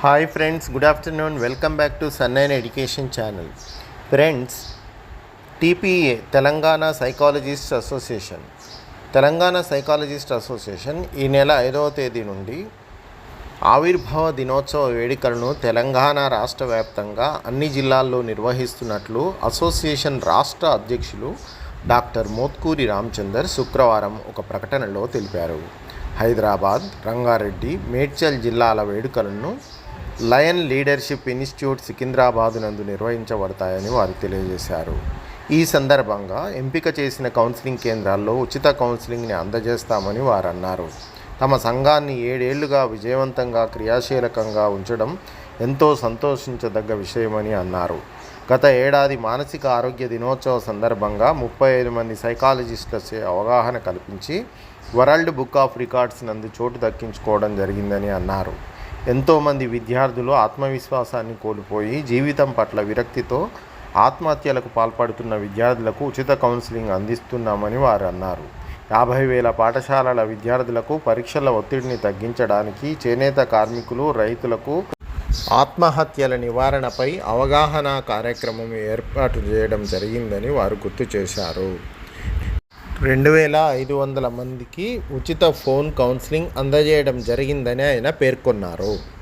Hi friends good afternoon. Welcome back to సన్నైన్ education channel. Friends TPA Telangana psychologist association. Telangana psychologist association ఈ నెల ఐదవ తేదీ నుండి ఆవిర్భావ దినోత్సవ వేడుకలను తెలంగాణ రాష్ట్ర వ్యాప్తంగా అన్ని జిల్లాల్లో నిర్వహిస్తున్నట్లు అసోసియేషన్ రాష్ట్ర అధ్యక్షులు డాక్టర్ మోత్కూరి రామచందర్ శుక్రవారం ఒక ప్రకటనలో తెలిపారు. హైదరాబాద్ రంగారెడ్డి మేడ్చల్ జిల్లాల వేడుకలను లయన్ లీడర్షిప్ ఇన్స్టిట్యూట్ సికింద్రాబాద్ నందు నిర్వహించబడతాయని వారు తెలియజేశారు. ఈ సందర్భంగా ఎంపిక చేసిన కౌన్సిలింగ్ కేంద్రాల్లో ఉచిత కౌన్సిలింగ్ని అందజేస్తామని వారు అన్నారు తమ సంఘాన్ని ఏడేళ్ళుగా విజయవంతంగా క్రియాశీలకంగా ఉంచడం ఎంతో సంతోషించదగ్గ విషయమని అన్నారు. గత ఏడాది మానసిక ఆరోగ్య దినోత్సవ సందర్భంగా ముప్పై ఐదు మంది సైకాలజిస్టులచే అవగాహన కల్పించి వరల్డ్ బుక్ ఆఫ్ రికార్డ్స్ నందు చోటు దక్కించుకోవడం జరిగిందని అన్నారు. ఎంతోమంది విద్యార్థులు ఆత్మవిశ్వాసాన్ని కోల్పోయి జీవితం పట్ల విరక్తితో ఆత్మహత్యలకు పాల్పడుతున్న విద్యార్థులకు ఉచిత కౌన్సిలింగ్ అందిస్తున్నామని వారు అన్నారు యాభై వేల పాఠశాలల విద్యార్థులకు పరీక్షల ఒత్తిడిని తగ్గించడానికి చేనేత కార్మికులు రైతులకు ఆత్మహత్యల నివారణపై అవగాహన కార్యక్రమం ఏర్పాటు చేయడం జరిగిందని వారు గుర్తు చేశారు. రెండు వేల ఐదు వందల మందికి ఉచిత ఫోన్ కౌన్సిలింగ్ అందజేయడం జరిగిందని ఆయన పేర్కొన్నారు.